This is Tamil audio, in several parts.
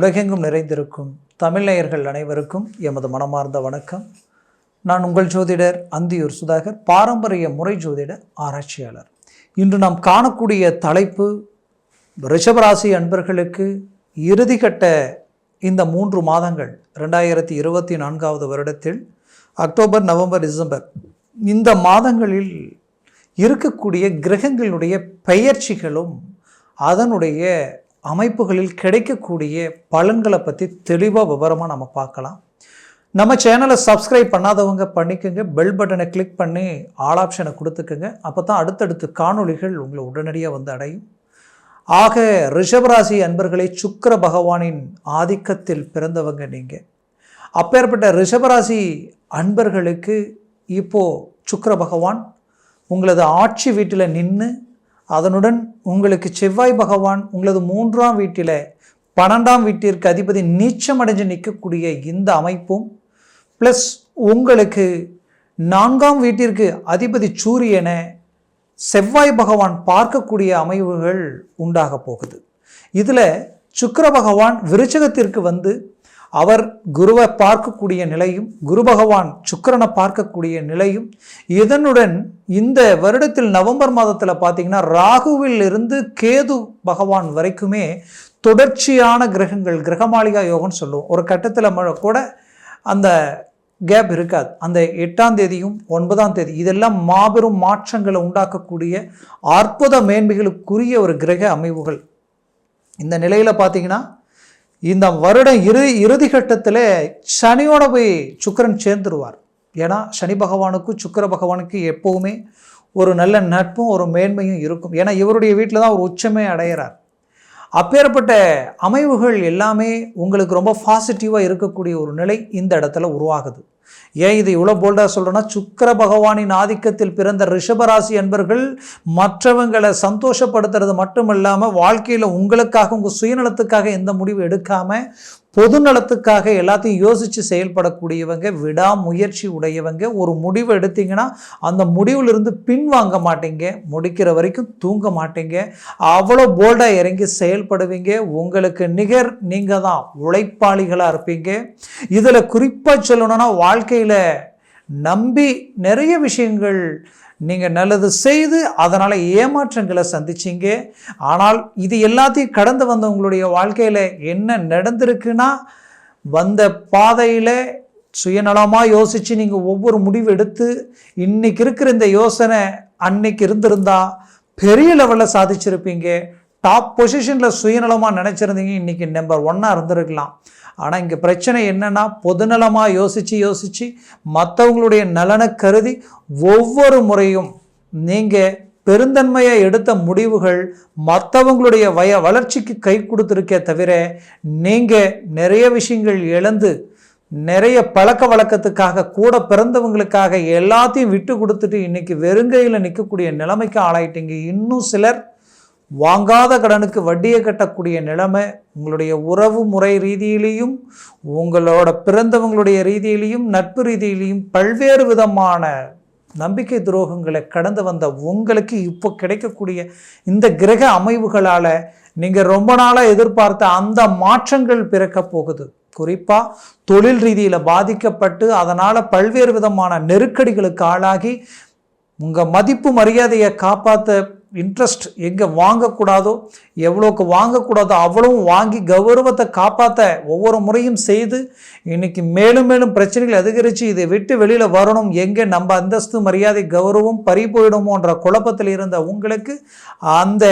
உலகெங்கும் நிறைந்திருக்கும் தமிழ்நேயர்கள் அனைவருக்கும் எமது மனமார்ந்த வணக்கம். நான் உங்கள் ஜோதிடர் அந்தியூர் சுதாகர் பாரம்பரிய முறை ஜோதிட ஆராய்ச்சியாளர். இன்று நாம் காணக்கூடிய தலைப்பு ரிஷபராசி அன்பர்களுக்கு இறுதிக்கட்ட இந்த மூன்று மாதங்கள் ரெண்டாயிரத்தி இருபத்தி நான்காவது வருடத்தில் அக்டோபர் நவம்பர் டிசம்பர் இந்த மாதங்களில் இருக்கக்கூடிய கிரகங்களுடைய பெயர்ச்சிகளும் அதனுடைய அமைப்புகளில் கிடைக்கக்கூடிய பலன்களை பற்றி தெளிவாக விவரமாக நம்ம பார்க்கலாம். நம்ம சேனலை சப்ஸ்கிரைப் பண்ணாதவங்க பண்ணிக்கோங்க. பெல் பட்டனை கிளிக் பண்ணி ஆல் ஆப்ஷனை கொடுத்துக்கோங்க. அப்போ தான் அடுத்தடுத்து காணொளிகள் உங்களை உடனடியாக வந்து அடையும். ஆக ரிஷபராசி அன்பர்களை சுக்கர பகவானின் ஆதிக்கத்தில் பிறந்தவங்க நீங்கள் அப்பேற்பட்ட ரிஷபராசி அன்பர்களுக்கு இப்போது சுக்கர பகவான் உங்களது ஆட்சி வீட்டில் நின்று அதனுடன் உங்களுக்கு செவ்வாய் பகவான் உங்களது மூன்றாம் வீட்டில் பன்னெண்டாம் வீட்டிற்கு அதிபதி நீச்சமடைஞ்சு நிற்கக்கூடிய இந்த அமைப்பும் ப்ளஸ் உங்களுக்கு நான்காம் வீட்டிற்கு அதிபதி சூரியனை செவ்வாய் பகவான் பார்க்கக்கூடிய அமைவுகள் உண்டாக போகுது. இதில் சுக்கர பகவான் விருச்சகத்திற்கு வந்து அவர் குருவை பார்க்கக்கூடிய நிலையும் குரு பகவான் சுக்கிரனை பார்க்கக்கூடிய நிலையும் இதனுடன் இந்த வருடத்தில் நவம்பர் மாதத்தில் பார்த்தீங்கன்னா ராகுவில் இருந்து கேது பகவான் வரைக்குமே தொடர்ச்சியான கிரகங்கள் கிரகமாளிகா யோகம்னு சொல்லுவோம். ஒரு கட்டத்தில் கூட அந்த கேப் இருக்காது. அந்த எட்டாம் தேதியும் ஒன்பதாம் தேதி இதெல்லாம் மாபெரும் மாற்றங்களை உண்டாக்கக்கூடிய அற்புத மேன்மைகளுக்குரிய ஒரு கிரக அமைவுகள். இந்த நிலையில் பார்த்தீங்கன்னா இந்த வருடம் இறு இறுதி கட்டத்தில் சனியோட போய் சுக்கிரன் சேர்ந்துருவார். ஏன்னா சனி பகவானுக்கும் சுக்கர பகவானுக்கு எப்போவுமே ஒரு நல்ல நட்பும் ஒரு மேன்மையும் இருக்கும். ஏன்னா இவருடைய வீட்டில் தான் ஒரு உச்சமே அடையிறார். அப்பேற்பட்ட அமைவுகள் எல்லாமே உங்களுக்கு ரொம்ப பாசிட்டிவாக இருக்கக்கூடிய ஒரு நிலை இந்த இடத்துல உருவாகுது. ஏன் இது இவ்வளோ போல்டாக சொல்கிறேன்னா சுக்கிர பகவானின் ஆதிக்கத்தில் பிறந்த ரிஷபராசி அன்பர்கள் மற்றவங்களை சந்தோஷப்படுத்துறது மட்டும் இல்லாமல் வாழ்க்கையில் உங்களுக்காக உங்கள் சுயநலத்துக்காக எந்த முடிவு எடுக்காமல் பொது நலத்துக்காக எல்லாத்தையும் யோசித்து செயல்படக்கூடியவங்க விடாமுயற்சி உடையவங்க ஒரு முடிவு எடுத்தீங்கன்னா அந்த முடிவிலிருந்து பின்வாங்க மாட்டீங்க. முடிக்கிற வரைக்கும் தூங்க மாட்டீங்க. அவ்வளோ போல்டாக இறங்கி செயல்படுவீங்க. உங்களுக்கு நிகர் நீங்கள் தான் உழைப்பாளிகளாக இருப்பீங்க. இதில் குறிப்பாக சொல்லணும்னா வாழ்க்கையில் நம்பி நிறைய விஷயங்கள் நீங்கள் நல்லது செய்து அதனால் ஏமாற்றங்களை சந்திச்சிங்க. ஆனால் இது எல்லாத்தையும் கடந்து வந்த உங்களுடைய வாழ்க்கையில் என்ன நடந்திருக்குன்னா வந்த பாதையில் சுயநலமாக யோசித்து நீங்கள் ஒவ்வொரு முடிவு எடுத்து இன்றைக்கி இருக்கிற இந்த யோசனை அன்னைக்கு இருந்திருந்தா பெரிய லெவலில் சாதிச்சிருப்பீங்க. டாப் பொசிஷனில் சுயநலமாக நினச்சிருந்தீங்க. இன்றைக்கி நம்பர் ஒன்னாக இருந்திருக்கலாம். ஆனால் இங்கே பிரச்சனை என்னென்னா பொதுநலமாக யோசித்து யோசித்து மற்றவங்களுடைய நலனை கருதி ஒவ்வொரு முறையும் நீங்கள் பெருந்தன்மையை எடுத்த முடிவுகள் மற்றவங்களுடைய வய வளர்ச்சிக்கு கை கொடுத்துருக்கே தவிர நீங்கள் நிறைய விஷயங்கள் இழந்து நிறைய பழக்க வழக்கத்துக்காக கூட பிறந்தவங்களுக்காக எல்லாத்தையும் விட்டு கொடுத்துட்டு இன்றைக்கி வெறுங்கையில் நிற்கக்கூடிய நிலைமைக்கு ஆளாயிட்டீங்க. இன்னும் சிலர் வாங்காத கடனுக்கு வட்டியை கட்டக்கூடிய நிலைமை உங்களுடைய உறவு முறை ரீதியிலையும் உங்களோட பிறந்தவங்களுடைய ரீதியிலையும் நட்பு ரீதியிலையும் பல்வேறு விதமான நம்பிக்கை துரோகங்களை கடந்து வந்த உங்களுக்கு இப்போ கிடைக்கக்கூடிய இந்த கிரக அமைவுகளால் நீங்கள் ரொம்ப நாளாக எதிர்பார்த்த அந்த மாற்றங்கள் பிறக்க போகுது. குறிப்பாக தொழில் ரீதியில் பாதிக்கப்பட்டு அதனால் பல்வேறு விதமான நெருக்கடிகளுக்கு ஆளாகி உங்கள் மதிப்பு மரியாதையை காப்பாற்ற இன்ட்ரெஸ்ட் எங்கே வாங்கக்கூடாதோ எவ்வளோக்கு வாங்கக்கூடாதோ அவ்வளவும் வாங்கி கௌரவத்தை காப்பாற்ற ஒவ்வொரு முறையும் செய்து இன்றைக்கி மேலும் மேலும் பிரச்சனைகள் அதிகரித்து இதை விட்டு வெளியில் வரணும் எங்கே நம்ம அந்தஸ்து மரியாதை கௌரவம் பறி போயிடுமோன்ற குழப்பத்தில் இருந்த உங்களுக்கு அந்த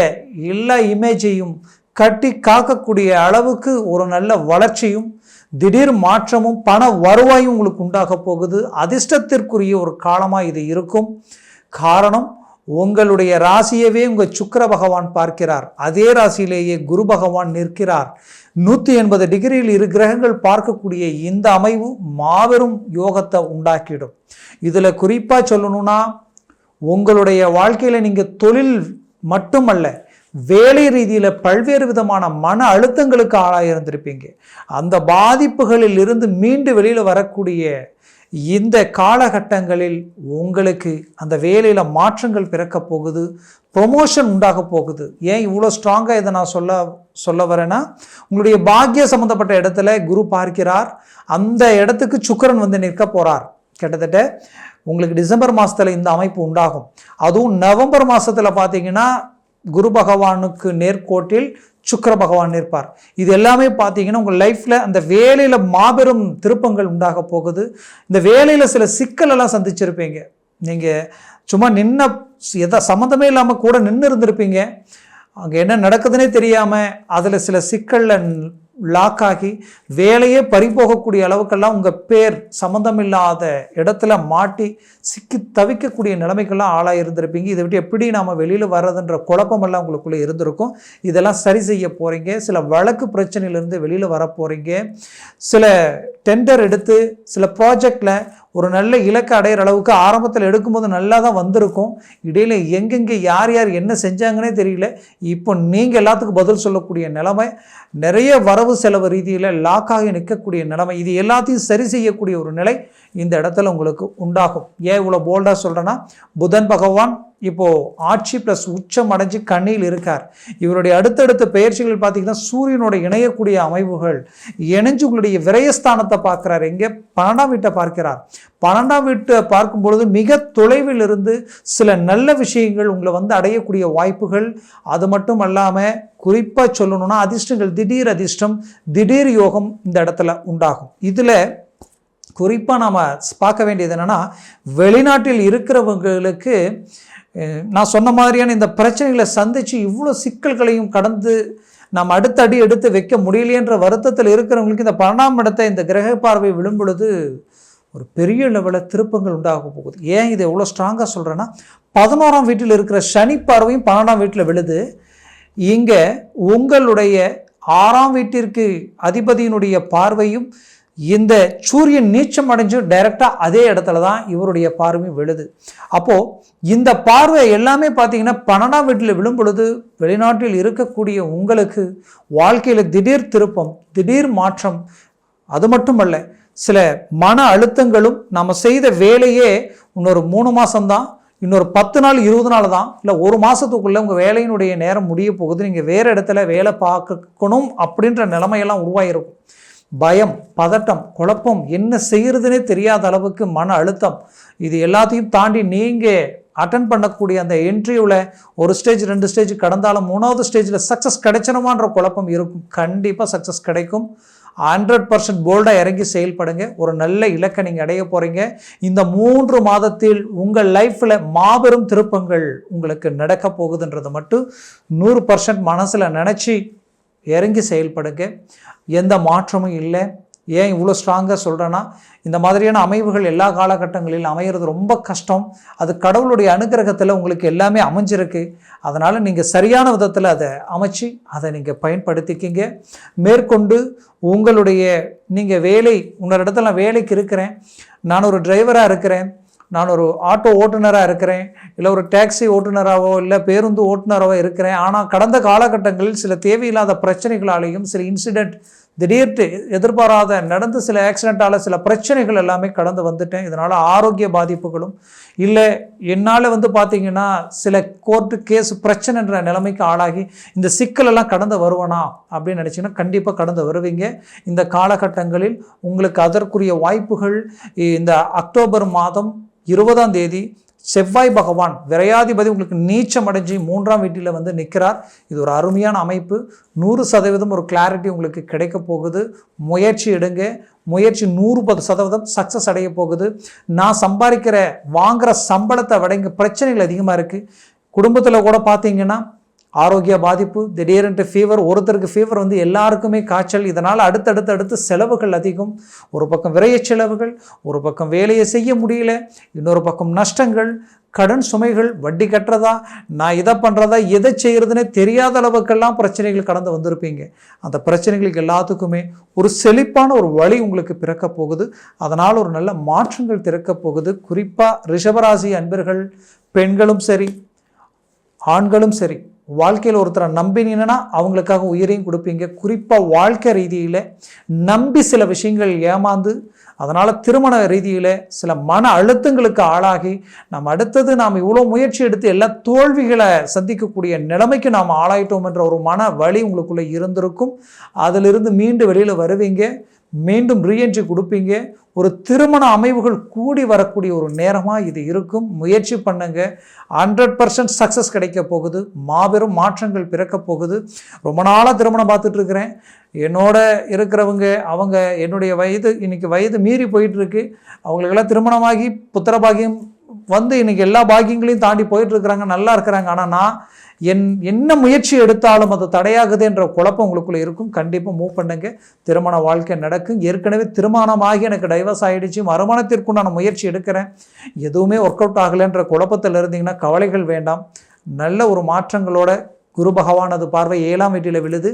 எல்லா இமேஜையும் கட்டி காக்கக்கூடிய அளவுக்கு ஒரு நல்ல வளர்ச்சியும் திடீர் மாற்றமும் பண வருவாயும் உங்களுக்கு உண்டாக போகுது. அதிர்ஷ்டத்திற்குரிய ஒரு காலமாக இது இருக்கும். காரணம் உங்களுடைய ராசியவே உங்கள் சுக்கர பகவான் பார்க்கிறார். அதே ராசியிலேயே குரு பகவான் நிற்கிறார். நூற்றி எண்பது டிகிரியில் இரு கிரகங்கள் பார்க்கக்கூடிய இந்த அமைவு மாபெரும் யோகத்தை உண்டாக்கிடும். இதில் குறிப்பாக சொல்லணும்னா உங்களுடைய வாழ்க்கையில் நீங்கள் தொழில் மட்டுமல்ல வேலை ரீதியில் பல்வேறு விதமான மன அழுத்தங்களுக்கு ஆளாக இருந்திருப்பீங்க அந்த பாதிப்புகளில் இருந்து மீண்டு வெளியில் வரக்கூடிய இந்த காலகட்டங்களில் உங்களுக்கு அந்த வேலையில் மாற்றங்கள் பிறக்க போகுது ப்ரொமோஷன் உண்டாக போகுது. ஏன் இவ்வளோ ஸ்ட்ராங்காக இதை நான் சொல்ல சொல்ல வரேன்னா உங்களுடைய பாக்கிய சம்மந்தப்பட்ட இடத்துல குரு பார்க்கிறார். அந்த இடத்துக்கு சுக்கிரன் வந்து நிற்க போகிறார் கிட்டத்தட்ட உங்களுக்கு டிசம்பர் மாதத்தில் இந்த அமைப்பு உண்டாகும். அதுவும் நவம்பர் மாதத்தில் பார்த்தீங்கன்னா குரு பகவானுக்கு நேர்கோட்டில் சுக்கர பகவான் இருப்பார். இது எல்லாமே பார்த்தீங்கன்னா உங்கள் லைஃப்பில் அந்த வேலையில் மாபெரும் திருப்பங்கள் உண்டாக போகுது. இந்த வேலையில் சில சிக்கலெல்லாம் சந்திச்சிருப்பீங்க. நீங்கள் சும்மா நின்ன எதை சம்மந்தமே இல்லாமல் கூட நின்று இருந்திருப்பீங்க அங்கே என்ன நடக்குதுன்னே தெரியாமல் அதில் சில சிக்கலில் லாக் ஆகி வேலையே பறிபோகக்கூடிய அளவுக்கெல்லாம் உங்கள் பேர் சம்மந்தமில்லாத இடத்துல மாட்டி சிக்கி தவிக்கக்கூடிய நிலைமைக்கெல்லாம் ஆளாக இருந்திருப்பீங்க. இதை விட்டு எப்படி நாம் வெளியில் வர்றதுன்ற குழப்பமெல்லாம் உங்களுக்குள்ளே இருந்திருக்கும். இதெல்லாம் சரி செய்ய போகிறீங்க சில வழக்கு பிரச்சனையிலேருந்து வெளியில் வர போகிறீங்க சில டெண்டர் எடுத்து சில ப்ராஜெக்டில் ஒரு நல்ல இலக்கை அடையிற அளவுக்கு ஆரம்பத்தில் எடுக்கும்போது நல்லா தான் வந்திருக்கும். இடையில் எங்கெங்கே யார் யார் என்ன செஞ்சாங்கன்னே தெரியல. இப்போ நீங்கள் எல்லாத்துக்கும் பதில் சொல்லக்கூடிய நிலைமை நிறைய வரவு செலவு ரீதியில் லாக்காகி நிற்கக்கூடிய நிலைமை இது எல்லாத்தையும் சரி செய்யக்கூடிய ஒரு நிலை இந்த இடத்துல உங்களுக்கு உண்டாகும். ஏன் இவ்வளோ போல்டாக சொல்கிறேன்னா புதன் பகவான் இப்போது ஆட்சி ப்ளஸ் உச்சம் அடைஞ்சு கண்ணியில் இருக்கார். இவருடைய அடுத்தடுத்த பெயர்ச்சிகள் பார்த்தீங்கன்னா சூரியனோட இணையக்கூடிய அமைவுகள் இணைஞ்சு உங்களுடைய விரயஸ்தானத்தை பார்க்குறார். எங்கே? பன்னெண்டாம் வீட்டை பார்க்கிறார். பன்னெண்டாம் வீட்டை பார்க்கும் பொழுது மிக தொலைவில் இருந்து சில நல்ல விஷயங்கள் உங்களை வந்து அடையக்கூடிய வாய்ப்புகள். அது மட்டும் அல்லாமல் குறிப்பாக சொல்லணும்னா அதிர்ஷ்டங்கள் திடீர் அதிர்ஷ்டம் திடீர் யோகம் இந்த இடத்துல உண்டாகும். இதில் குறிப்பாக நாம் பார்க்க வேண்டியது என்னென்னா வெளிநாட்டில் இருக்கிறவங்களுக்கு நான் சொன்ன மாதிரியான இந்த பிரச்சனைகளை சந்தித்து இவ்வளோ சிக்கல்களையும் கடந்து நாம் அடுத்த அடி எடுத்து வைக்க முடியலையன்ற வருத்தத்தில் இருக்கிறவங்களுக்கு இந்த பன்னெண்டாம் இடத்தை இந்த கிரக பார்வை விழும் பொழுது ஒரு பெரிய லெவலில் திருப்பங்கள் உண்டாக போகுது. ஏன் இதை எவ்வளோ ஸ்ட்ராங்காக சொல்கிறேன்னா பதினோராம் வீட்டில் இருக்கிற சனி பார்வையும் பன்னெண்டாம் வீட்டில் விழுது. இங்கே உங்களுடைய ஆறாம் வீட்டிற்கு அதிபதியினுடைய பார்வையும் இந்த சூரியன் நீச்சம் அடைஞ்சு டைரெக்டாக அதே இடத்துல தான் இவருடைய பார்வையும் விழுது. அப்போது இந்த பார்வை எல்லாமே பார்த்தீங்கன்னா பன்னெண்டாம் வீட்டில் விழும் பொழுது வெளிநாட்டில் இருக்கக்கூடிய உங்களுக்கு வாழ்க்கையில் திடீர் திருப்பம் திடீர் மாற்றம் அது மட்டுமல்ல சில மன அழுத்தங்களும் நம்ம செய்த வேலையே இன்னொரு மூணு மாதம்தான் இன்னொரு பத்து நாள் இருபது நாள் தான் இல்லை ஒரு மாதத்துக்குள்ளே உங்கள் வேலையினுடைய நேரம் முடிய போகுது நீங்கள் வேறு இடத்துல வேலை பார்க்கணும் அப்படின்ற நிலைமையெல்லாம் உருவாகிருக்கும் பயம் பதட்டம் குழப்பம் என்ன செய்கிறதுனே தெரியாத அளவுக்கு மன அழுத்தம். இது எல்லாத்தையும் தாண்டி நீங்கள் அட்டன் பண்ணக்கூடிய அந்த இன்டர்வியூவில் ஒரு ஸ்டேஜ் ரெண்டு ஸ்டேஜ் கடந்தாலும் மூணாவது ஸ்டேஜில் சக்ஸஸ் கிடைச்சணுமான்ற குழப்பம் இருக்கும். கண்டிப்பாக சக்ஸஸ் கிடைக்கும். ஹண்ட்ரட் பர்சன்ட் போல்டாக இறங்கி செயல்படுங்க. ஒரு நல்ல இலக்கை நீங்கள் அடைய போகிறீங்க இந்த மூன்று மாதத்தில் உங்கள் லைஃப்பில் மாபெரும் திருப்பங்கள் உங்களுக்கு நடக்க போகுதுன்றதை மட்டும் நூறு பர்சன்ட் மனசில் நினச்சி இறங்கி செயல்படுங்க. எந்த மாற்றமும் இல்லை. ஏன் இவ்வளோ ஸ்ட்ராங்காக சொல்கிறேன்னா இந்த மாதிரியான அமைவுகள் எல்லா காலகட்டங்களில் அமையிறது ரொம்ப கஷ்டம். அது கடவுளுடைய அனுகிரகத்தில் உங்களுக்கு எல்லாமே அமைஞ்சிருக்கு. அதனால் நீங்கள் சரியான விதத்தில் அதை அமைச்சு அதை நீங்கள் பயன்படுத்திக்கிங்க. மேற்கொண்டு உங்களுடைய நீங்கள் வேலை உன்னோட இடத்துல நான் வேலைக்கு இருக்கிறேன். நான் ஒரு டிரைவராக இருக்கிறேன். நான் ஒரு ஆட்டோ ஓட்டுநராக இருக்கிறேன் இல்லை ஒரு டாக்ஸி ஓட்டுநராகவோ இல்லை பேருந்து ஓட்டுநராகவோ இருக்கிறேன். ஆனால் கடந்த காலகட்டங்களில் சில தேவையில்லாத பிரச்சனைகளாலேயும் சில இன்சிடெண்ட் திடீர்ட்டு எதிர்பாராத நடந்து சில ஆக்சிடெண்ட்டால் சில பிரச்சனைகள் எல்லாமே கடந்து வந்துட்டேன். இதனால் ஆரோக்கிய பாதிப்புகளும் இல்லை. என்னால் வந்து பார்த்தீங்கன்னா சில கோர்ட்டு கேஸ் பிரச்சனைன்ற நிலைமைக்கு ஆளாகி இந்த சிக்கலெல்லாம் கடந்து வருவனா அப்படின்னு நினச்சிங்கன்னா கண்டிப்பாக கடந்து வருவீங்க. இந்த காலகட்டங்களில் உங்களுக்கு அதற்குரிய வாய்ப்புகள் இந்த அக்டோபர் மாதம் இருபதாம் தேதி செவ்வாய் பகவான் விரையாதிபதி உங்களுக்கு நீச்சம் அடைஞ்சு மூன்றாம் வீட்டில் வந்து நிற்கிறார் இது ஒரு அருமையான அமைப்பு. நூறு சதவீதம் ஒரு கிளாரிட்டி உங்களுக்கு கிடைக்க போகுது. முயற்சி எடுங்க. முயற்சி நூறு பத்து சதவீதம் சக்ஸஸ் அடைய போகுது. நான் சம்பாதிக்கிற வாங்குகிற சம்பளத்தை விட இங்கே பிரச்சனைகள் அதிகமாக இருக்குது குடும்பத்தில் கூட பார்த்தீங்கன்னா ஆரோக்கிய பாதிப்பு திடீரென்று ஃபீவர் ஒருத்தருக்கு ஃபீவர் வந்து எல்லாருக்குமே காய்ச்சல். இதனால் அடுத்தடுத்து அடுத்து செலவுகள் அதிகம். ஒரு பக்கம் விரைய செலவுகள் ஒரு பக்கம் வேலையை செய்ய முடியல இன்னொரு பக்கம் நஷ்டங்கள் கடன் சுமைகள் வட்டி கட்டுறதா நான் இதை பண்ணுறதா எதை செய்கிறதுனே தெரியாத அளவுக்கெல்லாம் பிரச்சனைகள் கடந்து வந்திருப்பீங்க. அந்த பிரச்சனைகளுக்கு எல்லாத்துக்குமே ஒரு செழிப்பான ஒரு வழி உங்களுக்கு பிறக்க போகுது. அதனால் ஒரு நல்ல மாற்றங்கள் திறக்க போகுது. குறிப்பாக ரிஷபராசி அன்பர்கள் பெண்களும் சரி ஆண்களும் சரி வாழ்க்கையில் ஒருத்தரை நம்பினீங்கன்னா அவங்களுக்காக உயிரையும் கொடுப்பீங்க. குறிப்பாக வாழ்க்கை ரீதியில் நம்பி சில விஷயங்கள் ஏமாந்து அதனால் திருமண ரீதியில் சில மன அழுத்தங்களுக்கு ஆளாகி நம்ம அடுத்தது நாம் இவ்வளோ முயற்சி எடுத்து எல்லா தோல்விகளை சந்திக்கக்கூடிய நிலைமைக்கு நாம் ஆளாயிட்டோம் என்ற ஒரு மன வலி உங்களுக்குள்ளே இருந்திருக்கும். அதிலிருந்து மீண்டு வெளியில் வருவீங்க. மீண்டும் ரீஎன்ட்ரி கொடுப்பீங்க. ஒரு திருமண அமைவுகள் கூடி வரக்கூடிய ஒரு நேரமாக இது இருக்கும். முயற்சி பண்ணுங்க. ஹண்ட்ரட் பர்சன்ட் சக்ஸஸ் கிடைக்க போகுது. மாபெரும் மாற்றங்கள் பிறக்க போகுது. ரொம்ப நாளாக திருமணம் பார்த்துட்டு இருக்கிறேன். என்னோட இருக்கிறவங்க அவங்க என்னுடைய வயது இன்றைக்கி வயது மீறி போயிட்டுருக்கு. அவங்களுக்கெல்லாம் திருமணமாகி புத்திர பாகியம் வந்து இன்றைக்கி எல்லா பாக்கியங்களையும் தாண்டி போயிட்டுருக்குறாங்க. நல்லா இருக்கிறாங்க. ஆனால் நான் என் என்ன முயற்சி எடுத்தாலும் அது தடையாகுது என்ற குழப்பம் உங்களுக்குள்ள இருக்கும். கண்டிப்பாக மூவ் பண்ணுங்க. திருமண வாழ்க்கை நடக்கும். ஏற்கனவே திருமணமாகி எனக்கு டைவர்ஸ் ஆகிடுச்சு மறுமணத்திற்குண்டான முயற்சி எடுக்கிறேன். எதுவுமே ஒர்க் அவுட் ஆகலைன்ற குழப்பத்தில் இருந்தீங்கன்னா கவலைகள் வேண்டாம். நல்ல ஒரு மாற்றங்களோட குரு பகவானது பார்வை ஏழாம் வீட்டில் விழுது.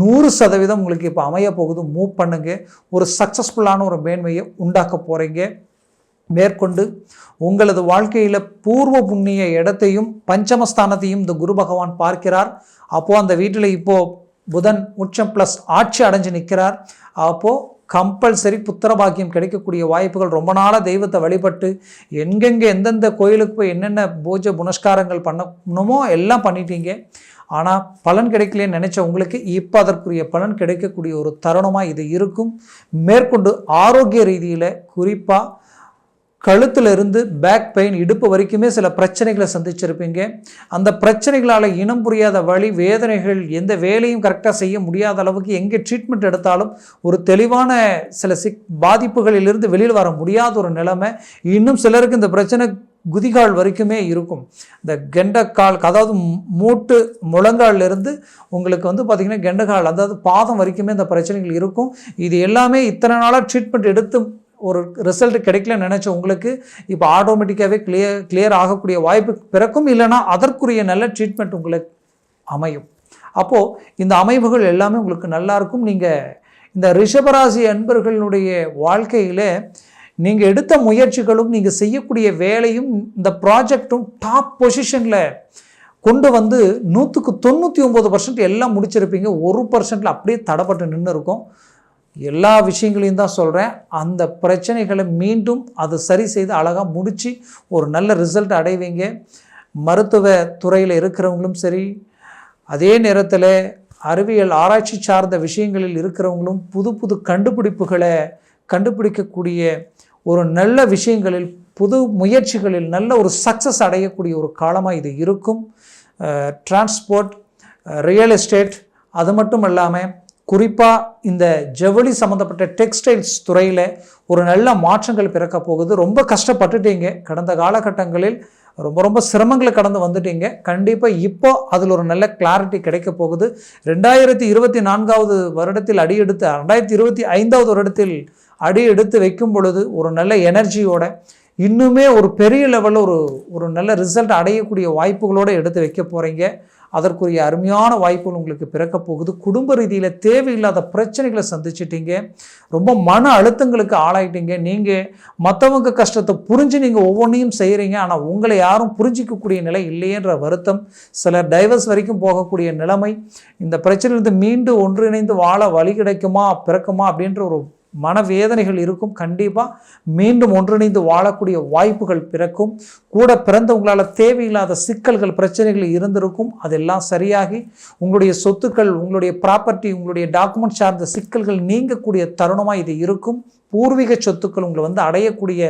நூறு சதவீதம் உங்களுக்கு இப்போ அமைய போகுது. மூவ் பண்ணுங்க. ஒரு சக்ஸஸ்ஃபுல்லான ஒரு மேன்மையை உண்டாக்க போகிறீங்க மேற்கொண்டு உங்களது வாழ்க்கையில் பூர்வ புண்ணிய இடத்தையும் பஞ்சமஸ்தானத்தையும் இந்த குரு பகவான் பார்க்கிறார். அப்போது அந்த வீட்டில் இப்போது புதன் உச்சம் ப்ளஸ் ஆட்சி அடைஞ்சு நிற்கிறார் அப்போது கம்பல்சரி புத்திரபாக்கியம் கிடைக்கக்கூடிய வாய்ப்புகள் ரொம்ப நாளாக தெய்வத்தை வழிபட்டு எங்கெங்கே எந்தெந்த கோயிலுக்கு போய் என்னென்ன பூஜை புனஸ்காரங்கள் பண்ணணுமோ எல்லாம் பண்ணிட்டீங்க. ஆனால் பலன் கிடைக்கலன்னு நினச்ச உங்களுக்கு இப்போ அதற்குரிய பலன் கிடைக்கக்கூடிய ஒரு தருணமாக இது இருக்கும். மேற்கொண்டு ஆரோக்கிய ரீதியில் குறிப்பாக கழுத்துல இருந்து பேக் பெயின் இடுப்பு வரைக்குமே சில பிரச்சனைகளை சந்திச்சிருப்பீங்க. அந்த பிரச்சனைகளால் இனம் புரியாத வழி வேதனைகள் எந்த வேலையும் கரெக்டாக செய்ய முடியாத அளவுக்கு எங்கே ட்ரீட்மெண்ட் எடுத்தாலும் ஒரு தெளிவான சில சிக் பாதிப்புகளிலிருந்து வெளியில் வர முடியாத ஒரு நிலைமை இன்னும் சிலருக்கு இந்த பிரச்சனை குதிகால் வரைக்குமே இருக்கும். இந்த கெண்டக்கால் அதாவது மூட்டு முழங்கால்லேருந்து உங்களுக்கு வந்து பார்த்திங்கன்னா கெண்டக்கால் அதாவது பாதம் வரைக்குமே இந்த பிரச்சனைகள் இருக்கும். இது எல்லாமே இத்தனை நாளாக ட்ரீட்மெண்ட் எடுத்து ஒரு ரிசல்ட் கிடைக்கலன்னு நினச்ச உங்களுக்கு இப்போ ஆட்டோமேட்டிக்காகவே கிளியர் கிளியர் ஆகக்கூடிய வாய்ப்பு பிறக்கும் இல்லைன்னா அதற்குரிய நல்ல ட்ரீட்மெண்ட் உங்களுக்கு அமையும். அப்போது இந்த அமைப்புகள் எல்லாமே உங்களுக்கு நல்லாயிருக்கும் நீங்கள் இந்த ரிஷபராசி அன்பர்களுடைய வாழ்க்கையில் நீங்கள் எடுத்த முயற்சிகளும் நீங்கள் செய்யக்கூடிய வேலையும் இந்த ப்ராஜெக்டும் டாப் பொசிஷனில் கொண்டு வந்து நூற்றுக்கு தொண்ணூற்றி ஒம்பது பர்சன்ட் எல்லாம் முடிச்சிருப்பீங்க. ஒரு பர்சன்ட்டில் அப்படியே தடப்பட்டு நின்று இருக்கும் எல்லா விஷயங்களையும் தான் சொல்கிறேன் அந்த பிரச்சனைகளை மீண்டும் அதை சரி செய்து அழகாக முடித்து ஒரு நல்ல ரிசல்ட் அடைவீங்க மருத்துவ துறையில் இருக்கிறவங்களும் சரி அதே நேரத்தில் அறிவியல் ஆராய்ச்சி சார்ந்த விஷயங்களில் இருக்கிறவங்களும் புது புது கண்டுபிடிப்புகளை கண்டுபிடிக்கக்கூடிய ஒரு நல்ல விஷயங்களில் புது முயற்சிகளில் நல்ல ஒரு சக்ஸஸ் அடையக்கூடிய ஒரு காலமாக இது இருக்கும். டிரான்ஸ்போர்ட் ரியல் எஸ்டேட் அது மட்டும் இல்லாமல் குறிப்பாக இந்த ஜவுளி சம்மந்தப்பட்ட டெக்ஸ்டைல்ஸ் துறையில் ஒரு நல்ல மாற்றங்கள் பிறக்க போகுது. ரொம்ப கஷ்டப்பட்டுட்டீங்க. கடந்த காலகட்டங்களில் ரொம்ப ரொம்ப சிரமங்களை கடந்து வந்துட்டீங்க. கண்டிப்பாக இப்போ அதில் ஒரு நல்ல கிளாரிட்டி கிடைக்க போகுது. ரெண்டாயிரத்தி இருபத்தி நான்காவது வருடத்தில் அடியெடுத்து ரெண்டாயிரத்தி இருபத்தி ஐந்தாவது வருடத்தில் அடி எடுத்து வைக்கும் பொழுது ஒரு நல்ல எனர்ஜியோட இன்னுமே ஒரு பெரிய லெவலில் ஒரு ஒரு நல்ல ரிசல்ட் அடையக்கூடிய வாய்ப்புகளோடு எடுத்து வைக்க போகிறீங்க அதற்குரிய அருமையான வாய்ப்புகள் உங்களுக்கு பிறக்கப் போகுது. குடும்ப ரீதியில் தேவையில்லாத பிரச்சனைகளை சந்திச்சிட்டீங்க. ரொம்ப மன அழுத்தங்களுக்கு ஆளாயிட்டீங்க. நீங்கள் மற்றவங்க கஷ்டத்தை புரிஞ்சு நீங்கள் ஒவ்வொன்றையும் செய்கிறீங்க ஆனால் உங்களை யாரும் புரிஞ்சிக்கக்கூடிய நிலை இல்லையன்ற வருத்தம். சிலர் டைவர்ஸ் வரைக்கும் போகக்கூடிய நிலைமை. இந்த பிரச்சனையிலிருந்து மீண்டும் ஒன்றிணைந்து வாழ வழி கிடைக்குமா? பிறக்குமா? அப்படின்ற ஒரு மனவேதனைகள் இருக்கும். கண்டிப்பாக மீண்டும் ஒன்றிணைந்து வாழக்கூடிய வாய்ப்புகள் பிறக்கும். கூட பிறந்தவங்களால் தேவையில்லாத சிக்கல்கள் பிரச்சனைகள் இருந்திருக்கும். அதெல்லாம் சரியாகி உங்களுடைய சொத்துக்கள் உங்களுடைய ப்ராப்பர்ட்டி உங்களுடைய டாக்குமெண்ட் சார்ந்த சிக்கல்கள் நீங்கக்கூடிய தருணமாக இது இருக்கும். பூர்வீக சொத்துக்கள் உங்களை வந்து அடையக்கூடிய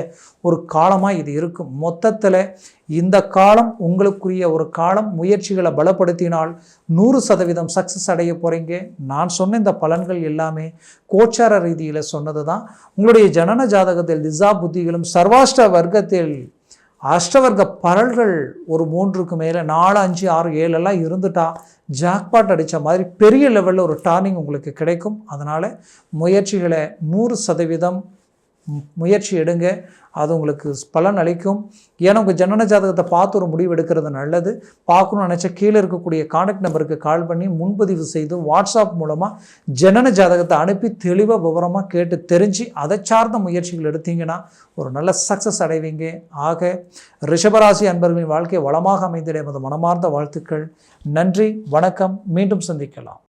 ஒரு காலமாக இது இருக்கும். மொத்தத்தில் இந்த காலம் உங்களுக்குரிய ஒரு காலம் முயற்சிகளை பலப்படுத்தினால் நூறு சதவீதம் சக்ஸஸ் அடைய போகிறீங்க நான் சொன்ன இந்த பலன்கள் எல்லாமே கோச்சார ரீதியில் சொன்னது தான் உங்களுடைய ஜனன ஜாதகத்தில் திசா புத்திகளும் சர்வாஷ்ட வர்க்கத்தில் அஷ்டவர்க்க பரல்கள் ஒரு மூன்றுக்கு மேலே நாலு அஞ்சு ஆறு ஏழெல்லாம் இருந்துட்டா ஜாக்பாட் அடித்த மாதிரி பெரிய லெவலில் ஒரு டர்னிங் உங்களுக்கு கிடைக்கும். அதனால் முயற்சிகளை நூறு சதவீதம் முயற்சி எடுங்க. அது உங்களுக்கு பலன் அளிக்கும். ஏன்னா உங்கள் ஜனன ஜாதகத்தை பார்த்து ஒரு முடிவு எடுக்கிறது நல்லது. பார்க்கணும்னு நினச்சா கீழே இருக்கக்கூடிய காண்டாக்ட் நம்பருக்கு கால் பண்ணி முன்பதிவு செய்து வாட்ஸ்அப் மூலமாக ஜனன ஜாதகத்தை அனுப்பி தெளிவாக விவரமாக கேட்டு தெரிஞ்சு அதை சார்ந்த முயற்சிகள் எடுத்தீங்கன்னா ஒரு நல்ல சக்ஸஸ் அடைவீங்க. ஆக ரிஷபராசி அன்பர்களின் வாழ்க்கை வளமாக அமைந்திட எமது மனமார்ந்த வாழ்த்துக்கள். நன்றி வணக்கம். மீண்டும் சந்திக்கலாம்.